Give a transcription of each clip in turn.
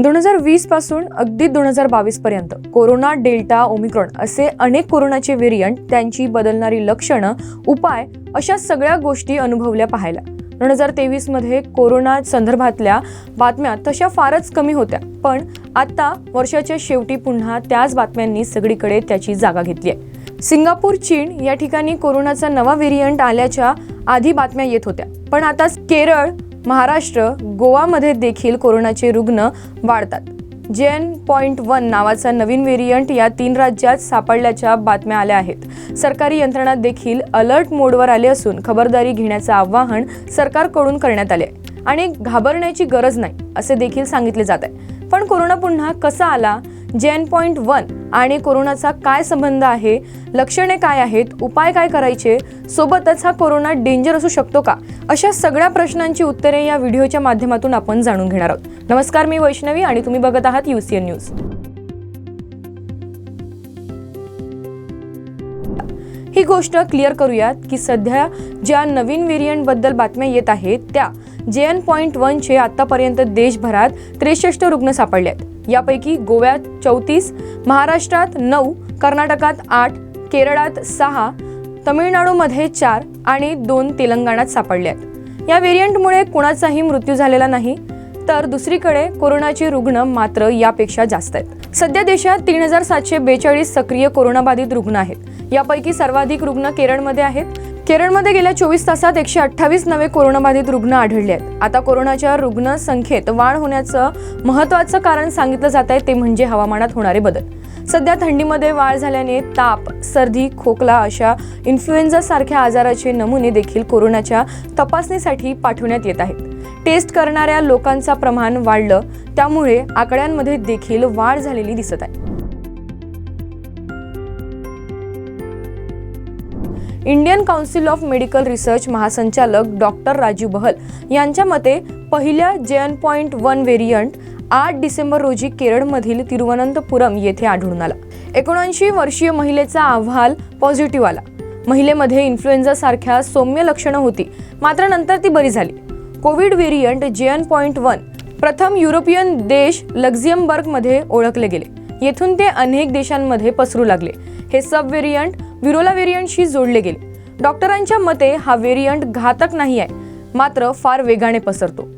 दोन हजार वीसपासून अगदी दोन हजार बावीस पर्यंत कोरोना डेल्टा ओमिक्रॉन असे अनेक कोरोनाचे व्हेरियंट त्यांची बदलणारी लक्षणं उपाय अशा सगळ्या गोष्टी अनुभवल्या पाहायला. दोन हजार तेवीसमध्ये कोरोना संदर्भातल्या बातम्या तशा फारच कमी होत्या पण आता वर्षाच्या शेवटी पुन्हा त्याच बातम्यांनी सगळीकडे त्याची जागा घेतली आहे सिंगापूर चीन या ठिकाणी कोरोनाचा नवा व्हेरियंट आल्याच्या आधी बातम्या येत होत्या पण आता केरळ महाराष्ट्र गोवामध्ये देखील कोरोनाचे रुग्ण वाढतात. जेन पॉईंट वन नावाचा नवीन व्हेरियंट या तीन राज्यात सापडल्याच्या बातम्या आल्या आहेत. सरकारी यंत्रणा देखील अलर्ट मोडवर आले असून खबरदारी घेण्याचं आवाहन सरकारकडून करण्यात आले आहे आणि घाबरण्याची गरज नाही असे देखील सांगितले जात आहे. पण कोरोना पुन्हा कसा आला? जेन पॉईंट वन आणि कोरोनाचा काय संबंध आहे लक्षणे काय आहेत उपाय काय करायचे सोबतच हा कोरोना डेंजर असू शकतो का? अशा सगळ्या प्रश्नांची उत्तरे या व्हिडिओच्या माध्यमातून आपण जाणून घेणार आहोत. नमस्कार मी वैष्णवी आणि तुम्ही बघत आहात युसीएन न्यूज ही गोष्ट क्लिअर करूयात की सध्या ज्या नवीन व्हेरियंटबद्दल बातम्या येत आहेत त्या जे एन पॉईंट वनचे आतापर्यंत देशभरात त्रेसष्ट रुग्ण सापडले आहेत यापैकी गोव्यात चौतीस महाराष्ट्रात नऊ कर्नाटकात आठ केरळात सहा तमिळनाडूमध्ये चार आणि दोन तेलंगणात सापडले आहेत. या व्हेरियंटमुळे कुणाचाही मृत्यू झालेला नाही तर दुसरीकडे कोरोनाचे रुग्ण मात्र यापेक्षा जास्त आहेत. सध्या देशात तीन हजार सातशे बेचाळीस सक्रिय कोरोनाबाधित रुग्ण आहेत. यापैकी सर्वाधिक रुग्ण केरळमध्ये आहेत. केरळमध्ये गेल्या चोवीस तासात एकशे अठ्ठावीस नवे कोरोनाबाधित रुग्ण आढळले आहेत. आता कोरोनाच्या रुग्ण संख्येत वाढ होण्याचं महत्वाचं कारण सांगितलं जात आहे ते म्हणजे हवामानात होणारे बदल. सध्या थंडीमध्ये वाढ झाल्याने ताप सर्दी खोकला अशा इन्फ्लुएन्झा सारख्या आजाराचे नमुने देखील कोरोनाच्या तपासणीसाठी पाठवण्यात येत आहेत. टेस्ट करणाऱ्या लोकांचा प्रमाण वाढलं त्यामुळे आकड्यांमध्ये देखील वाढ झालेली दिसत आहे. Indian Council of Medical Research महासंचालक डॉक्टर राजीव बहल यांच्या मते पहिल्या जेएन पॉईंट वन व्हेरियंट आठ डिसेंबर रोजी केरळमधील तिरुवनंतपुरम येथे आढळून आला. एकोणऐंशी वर्षीय महिलेचा अहवाल पॉझिटिव्ह आला. महिलेमध्ये इन्फ्लुएन्झा सारख्या सौम्य लक्षणं होती. मात्र नंतर ती बरी झाली. Covid variant JN point one प्रथम युरोपियन देश लक्झियमबर्गमध्ये ओळखले गेले. येथून ते अनेक देशांमध्ये पसरू लागले. हे सब व्हेरियंट विरोला व्हेरियंटशी जोडले गेले. डॉक्टरांच्या मते हा व्हेरियंट घातक नाही आहे मात्र फार वेगाने पसरतो.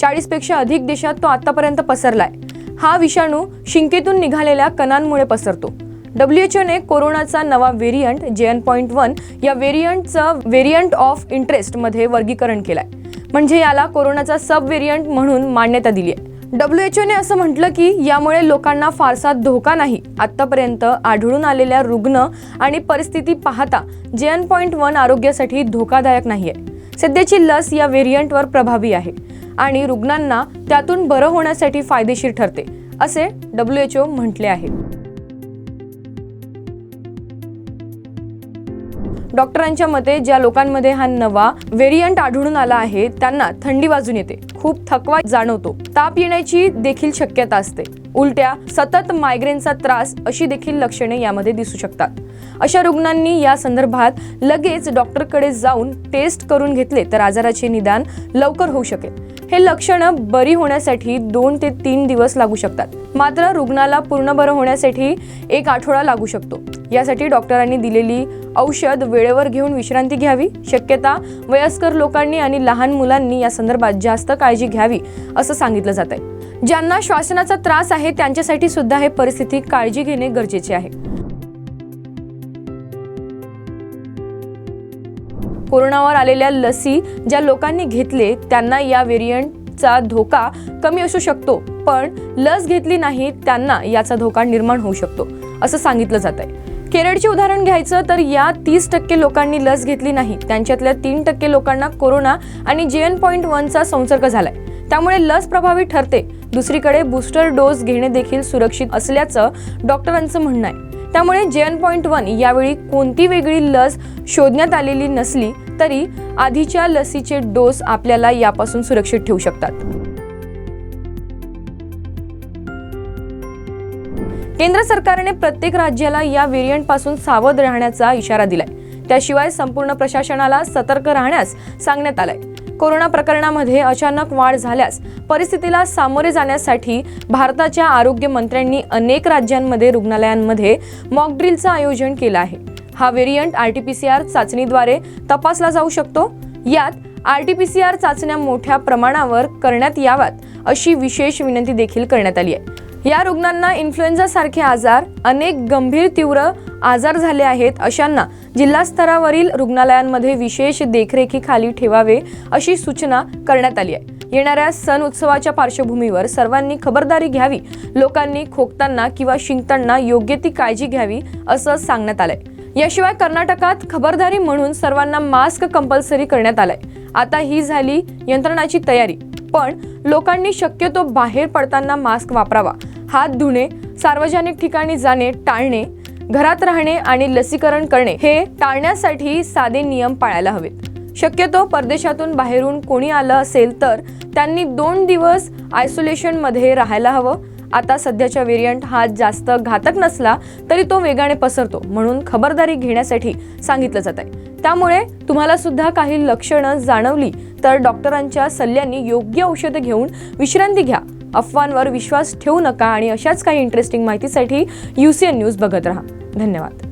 चाळीसपेक्षा अधिक देशात तो आतापर्यंत पसरलाय. हा विषाणू शिंकेतून निघालेल्या कणांमुळे पसरतो. डब्ल्यूएचओने कोरोनाचा नवा व्हेरियंट जेएन पॉईंट वन या व्हेरियंटचं व्हेरियंट ऑफ इंटरेस्टमध्ये वर्गीकरण केलं आहे म्हणजे याला कोरोनाचा सब व्हेरियंट म्हणून मान्यता दिली आहे डब्ल्यू एच ओने असं म्हटलं की यामुळे लोकांना फारसा धोका नाही. आतापर्यंत आढळून आलेल्या रुग्ण आणि परिस्थिती पाहता जेएन पॉईंट वन आरोग्यासाठी धोकादायक नाहीये. सध्याची लस या व्हेरियंटवर प्रभावी आहे आणि रुग्णांना त्यातून बरं होण्यासाठी फायदेशीर ठरते असे डब्ल्यू एच ओ म्हटले आहे. डॉक्टरांच्या मते ज्या लोकांमध्ये हा नवा व्हेरियंट आढळून आला आहे त्यांना थंडी वाजून येते. खूप थकवा जाणवतो. ताप येण्याची देखील शक्यता असते. उलट्या सतत मायग्रेनचा त्रास अशी देखील लक्षणे यामध्ये दिसू शकतात. अशा रुग्णांनी या संदर्भात लगेच डॉक्टरकडे जाऊन टेस्ट करून घेतले तर आजाराचे निदान लवकर होऊ शकेल. हे लक्षणं बरी होण्यासाठी दोन ते तीन दिवस लागू शकतात. मात्र रुग्णाला पूर्ण बरं होण्यासाठी एक आठवडा लागू शकतो. यासाठी डॉक्टरांनी दिलेली औषध वेळेवर घेऊन विश्रांती घ्यावी. शक्यता वयस्कर लोकांनी आणि लहान मुलांनी या संदर्भात जास्त काळजी घ्यावी असं सांगितलं जात आहे ज्यांना श्वासनाचा त्रास आहे त्यांच्यासाठी सुद्धा हे परिस्थिती काळजी घेणे गरजेचे आहे. कोरोनावर आलेल्या लसी ज्या लोकांनी घेतले त्यांना या व्हेरियंटचा धोका कमी असू शकतो पण लस घेतली नाही त्यांना याचा धोका निर्माण होऊ शकतो असं सांगितलं जात आहे केरळचे उदाहरण घ्यायचं तर या तीस टक्के लोकांनी लस घेतली नाही त्यांच्यातल्या तीन टक्के लोकांना कोरोना आणि जे एन पॉईंट वनचा संसर्ग झालाय. त्यामुळे लस प्रभावी ठरते. दुसरीकडे बूस्टर डोस घेणे देखील सुरक्षित असल्याचं डॉक्टरांचं म्हणणं आहे. त्यामुळे जेएन पॉईंट वन यावेळी कोणती वेगळी लस शोधण्यात आलेली नसली तरी आधीच्या लसीचे डोस आपल्याला यापासून सुरक्षित ठेवू शकतात. केंद्र सरकारने प्रत्येक राज्याला या व्हेरियंटपासून सावध राहण्याचा इशारा दिलाय. त्याशिवाय संपूर्ण प्रशासनाला सतर्क राहण्यास सांगण्यात आलंय. कोरोना प्रकरणामध्ये अचानक वाढ झाल्यास परिस्थितीला सामोरे जाण्यासाठी भारताच्या आरोग्य मंत्र्यांनी अनेक राज्यांमध्ये रुग्णालयांमध्ये मॉकड्रिलचं आयोजन केलं आहे. हा variant R T P C R चाचणीद्वारे तपासला जाऊ शकतो. यात R T P C R चाचण्या मोठ्या प्रमाणावर करण्यात याव्यात अशी विशेष विनंती देखील करण्यात आली आहे. या रुग्णांना इन्फ्लुएन्झा सारखे आजार अनेक गंभीर तीव्र आजार झाले आहेत अशांना जिल्हा स्तरावरील रुग्णालयांमध्ये विशेष देखरेखीखाली ठेवावे अशी सूचना करण्यात आली आहे. येणाऱ्या सण उत्सवाच्या पार्श्वभूमीवर सर्वांनी खबरदारी घ्यावी लोकांनी खोकताना किंवा शिंकताना योग्य ती काळजी घ्यावी असं सांगण्यात आलंय. याशिवाय कर्नाटकात खबरदारी म्हणून सर्वांना मास्क कंपल्सरी करण्यात आलाय. आता ही झाली यंत्रणाची तयारी पण लोकांनी शक्यतो बाहेर पडताना मास्क वापरावा हात धुणे सार्वजनिक ठिकाणी जाणे टाळणे घरात राहणे आणि लसीकरण करणे हे टाळण्यासाठी साधे नियम पाळायला हवेत. शक्यतो परदेशातून बाहेरून कोणी आलं असेल तर त्यांनी दोन दिवस आयसोलेशनमध्ये राहायला हवं. आता सध्याच्या व्हेरियंट हा जास्त घातक नसला तरी तो वेगाने पसरतो म्हणून खबरदारी घेण्यासाठी सांगितलं जात आहे त्यामुळे तुम्हाला सुद्धा काही लक्षणं जाणवली तर डॉक्टरांच्या सल्ल्याने योग्य औषधं घेऊन विश्रांती घ्या. अफवांवर विश्वास ठेवू नका आणि अशाच काही इंटरेस्टिंग माहितीसाठी यू सी एन न्यूज बघत राहा. धन्यवाद.